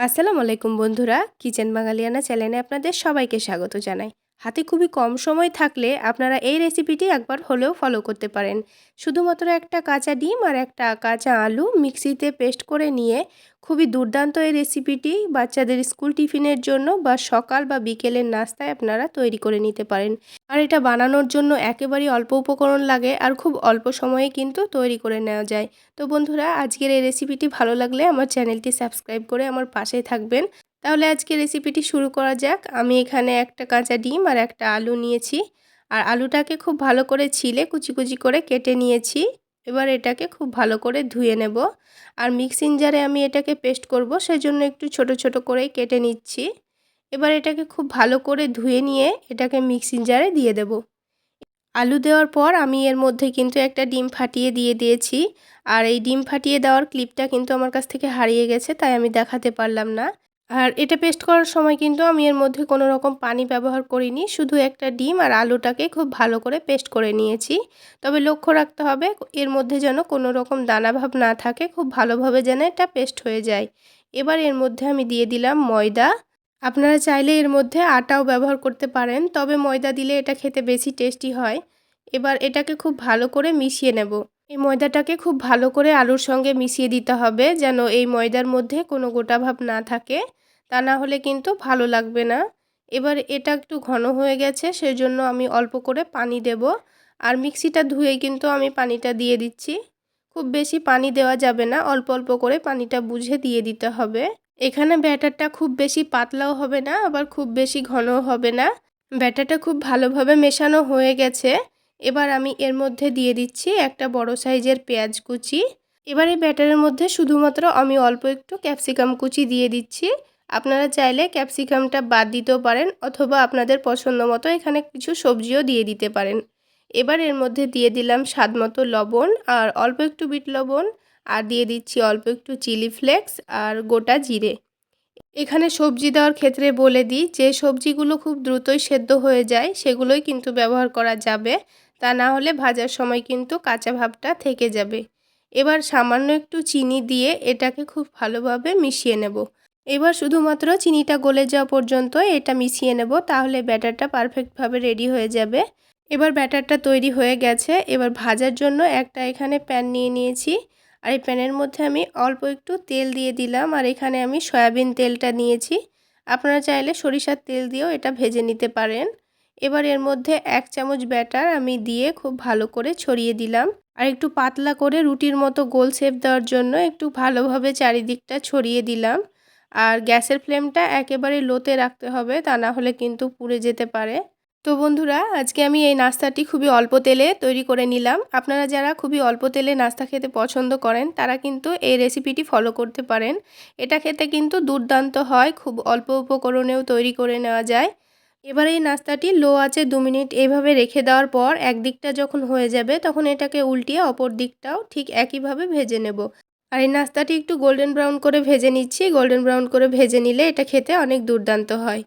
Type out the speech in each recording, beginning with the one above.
আসসালামু আলাইকুম বন্ধুরা কিচেন বাঙালিয়ানা চ্যানেলে আপনাদের সবাইকে স্বাগত জানাই। হাতে খুবই কম সময় থাকলে আপনারা এই রেসিপিটি একবার হলেও ফলো করতে পারেন। শুধুমাত্র একটা কাঁচা ডিম আর একটা কাঁচা আলু মিক্সিতে পেস্ট করে নিয়ে খুবই দুর্দান্ত এই রেসিপিটি বাচ্চাদের স্কুল টিফিনের জন্য বা সকাল বা বিকেলের নাস্তায় আপনারা তৈরি করে নিতে পারেন। আর এটা বানানোর জন্য একেবারেই অল্প উপকরণ লাগে আর খুব অল্প সময়ে কিন্তু তৈরি করে নেওয়া যায়। তো বন্ধুরা, আজকের এই রেসিপিটি ভালো লাগলে আমার চ্যানেলটি সাবস্ক্রাইব করে আমার পাশে থাকবেন। তাহলে আজকে রেসিপিটি শুরু করা যাক। আমি এখানে একটা কাঁচা ডিম আর একটা আলু নিয়েছি। আর আলুটাকে খুব ভালো করে ছিলে কুচি কুচি করে কেটে নিয়েছি। এবার এটাকে খুব ভালো করে ধুয়ে নেব। আর মিক্সিং জারে আমি এটাকে পেস্ট করব, সেজন্য একটু ছোট ছোট করেই কেটে নিচ্ছি। এবার এটাকে খুব ভালো করে ধুয়ে নিয়ে এটাকে মিক্সিং জারে দিয়ে দেব। আলু দেওয়ার পর আমি এর মধ্যে কিন্তু একটা ডিম ফাটিয়ে দিয়ে দিয়েছি। আর এই ডিম ফাটিয়ে দেওয়ার ক্লিপটা কিন্তু আমার কাছ থেকে হারিয়ে গেছে, তাই আমি দেখাতে পারলাম না। আর এটা পেস্ট করার সময় কিন্তু আমি এর মধ্যে কোনো রকম পানি ব্যবহার করিনি, শুধু একটা ডিম আর আলুটাকে খুব ভালো করে পেস্ট করে নিয়েছি। তবে লক্ষ্য রাখতে হবে, এর মধ্যে যেন কোনো রকম দানাভাব না থাকে, খুব ভালোভাবে যেন এটা পেস্ট হয়ে যায়। এবার এর মধ্যে আমি দিয়ে দিলাম ময়দা। আপনারা চাইলে এর মধ্যে আটাও ব্যবহার করতে পারেন, তবে ময়দা দিলে এটা খেতে বেশি টেস্টি হয়। এবার এটাকে খুব ভালো করে মিশিয়ে নেব। এই ময়দাটাকে খুব ভালো করে আলুর সঙ্গে মিশিয়ে দিতে হবে, যেন এই ময়দার মধ্যে কোনো গোটা ভাব না থাকে। তা না হলে কিন্তু ভালো লাগবে না। এবার এটা একটু ঘন হয়ে গেছে, সেজন্য আমি অল্প করে পানি দেব। আর মিক্সিটা ধুয়ে কিন্তু আমি পানিটা দিয়ে দিচ্ছি। খুব বেশি পানি দেওয়া যাবে না, অল্প অল্প করে পানিটা বুঝে দিয়ে দিতে হবে। এখানে ব্যাটারটা খুব বেশি পাতলাও হবে না, আবার খুব বেশি ঘনও হবে না। ব্যাটারটা খুব ভালোভাবে মেশানো হয়ে গেছে। এবার আমি এর মধ্যে দিয়ে দিচ্ছি একটা বড় সাইজের পেঁয়াজ কুচি। এবার এই ব্যাটারের মধ্যে শুধুমাত্র আমি অল্প একটু ক্যাপসিকাম কুচি দিয়ে দিচ্ছি। আপনারা চাইলে ক্যাপসিকামটা বাদ দিতেও পারেন অথবা আপনাদের পছন্দ মতো এখানে কিছু সবজিও দিয়ে দিতে পারেন। এবার এর মধ্যে দিয়ে দিলাম স্বাদ মতো লবণ আর অল্প একটু বিট লবণ আর দিয়ে দিচ্ছি অল্প একটু চিলি ফ্লেক্স আর গোটা জিরে। এখানে সবজি দেওয়ার ক্ষেত্রে বলে দিই, যে সবজিগুলো খুব দ্রুতই সেদ্ধ হয়ে যায় সেগুলোই কিন্তু ব্যবহার করা যাবে, তা না হলে ভাজার সময় কিন্তু কাঁচা ভাবটা থেকে যাবে। এবার সামান্য একটু চিনি দিয়ে এটাকে খুব ভালোভাবে মিশিয়ে নেব। এবার শুধুমাত্র চিনিটা গলে যাওয়া পর্যন্ত এটা মিশিয়ে নেব, তাহলে ব্যাটারটা পারফেক্টভাবে রেডি হয়ে যাবে। এবার ব্যাটারটা তৈরি হয়ে গেছে, এবার ভাজার জন্য একটা এখানে প্যান নিয়ে নিয়েছি। আর এই প্যানের মধ্যে আমি অল্প একটু তেল দিয়ে দিলাম, আর এখানে আমি সয়াবিন তেলটা নিয়েছি। আপনারা চাইলে সরিষার তেল দিয়েও এটা ভেজে নিতে পারেন। এবার এর মধ্যে এক চামচ ব্যাটার আমি দিয়ে খুব ভালো করে ছড়িয়ে দিলাম। আর একটু পাতলা করে রুটির মতো গোল শেপ দেওয়ার জন্য একটু ভালোভাবে চারিদিকটা ছড়িয়ে দিলাম। আর গ্যাসের ফ্লেমটা একেবারে লোতে রাখতে হবে, তা না হলে কিন্তু পুড়ে যেতে পারে। তো বন্ধুরা, আজকে আমি এই নাস্তাটি খুবই অল্প তেলে তৈরি করে নিলাম। আপনারা যারা খুবই অল্প তেলে নাস্তা খেতে পছন্দ করেন, তারা কিন্তু এই রেসিপিটি ফলো করতে পারেন। এটা খেতে কিন্তু দুর্দান্ত হয়, খুব অল্প উপকরণেও তৈরি করে নেওয়া যায়। এবার এই নাস্তাটি লো আছে দু মিনিট এইভাবে রেখে দেওয়ার পর, একদিকটা যখন হয়ে যাবে, তখন এটাকে উল্টিয়ে অপর দিকটাও ঠিক একইভাবে ভেজে নেব। আর এই নাস্তাটি একটু গোল্ডেন ব্রাউন করে ভেজে নিচ্ছি। গোল্ডেন ব্রাউন করে ভেজে নিলে এটা খেতে অনেক দুর্দান্ত হয়।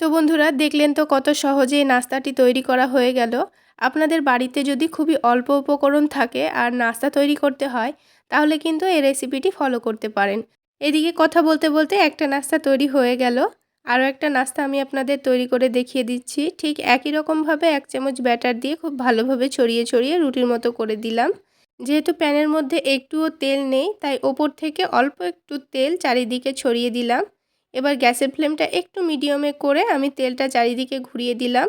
তো বন্ধুরা, দেখলেন তো কত সহজে এই নাস্তাটি তৈরি করা হয়ে গেল। আপনাদের বাড়িতে যদি খুবই অল্প উপকরণ থাকে আর নাস্তা তৈরি করতে হয়, তাহলে কিন্তু এই রেসিপিটি ফলো করতে পারেন। এদিকে কথা বলতে বলতে একটা নাস্তা তৈরি হয়ে গেল। আরও একটা নাস্তা আমি আপনাদের তৈরি করে দেখিয়ে দিচ্ছি। ঠিক একই রকমভাবে এক চামচ ব্যাটার দিয়ে খুব ভালোভাবে ছড়িয়ে ছড়িয়ে রুটির মতো করে দিলাম। যেহেতু প্যানের মধ্যে একটুও তেল নেই, তাই ওপর থেকে অল্প একটু তেল চারিদিকে ছড়িয়ে দিলাম। এবার গ্যাসের ফ্লেমটা একটু মিডিয়ামে করে আমি তেলটা চারিদিকে ঘুরিয়ে দিলাম।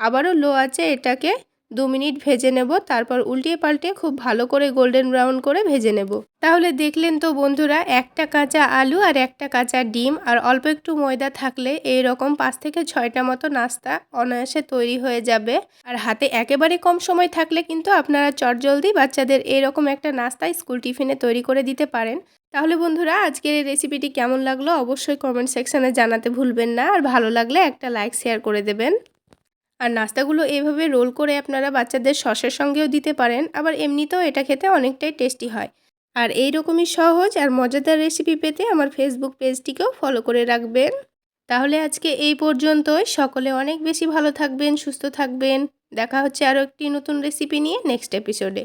আবারও লো আছে এটাকে দু মিনিট ভেজে নেব, তারপর উল্টিয়ে পাল্টে খুব ভালো করে গোল্ডেন ব্রাউন করে ভেজে নেব। তাহলে দেখলেন তো বন্ধুরা, একটা কাঁচা আলু আর একটা কাঁচা ডিম আর অল্প একটু ময়দা থাকলে এই রকম পাঁচ থেকে ছয়টা মতো নাস্তা অনায়াসে তৈরি হয়ে যাবে। আর হাতে একেবারে কম সময় থাকলে কিন্তু আপনারা চটজলদি বাচ্চাদের এরকম একটা নাস্তা স্কুল টিফিনে তৈরি করে দিতে পারেন। তাহলে বন্ধুরা, আজকের এই রেসিপিটি কেমন লাগল অবশ্যই কমেন্ট সেকশানে জানাতে ভুলবেন না। আর ভালো লাগলে একটা লাইক শেয়ার করে দেবেন। আর নাস্তাগুলো এভাবে রোল করে আপনারা বাচ্চাদের সসের সঙ্গেও দিতে পারেন, আবার এমনিতেও এটা খেতে অনেকটাই টেস্টি হয়। আর এই রকমই সহজ আর মজাদার রেসিপি পেতে আমার ফেসবুক পেজটিকেও ফলো করে রাখবেন। তাহলে আজকে এই পর্যন্তই। সকলে অনেক বেশি ভালো থাকবেন, সুস্থ থাকবেন। দেখা হচ্ছে আরও একটি নতুন রেসিপি নিয়ে নেক্সট এপিসোডে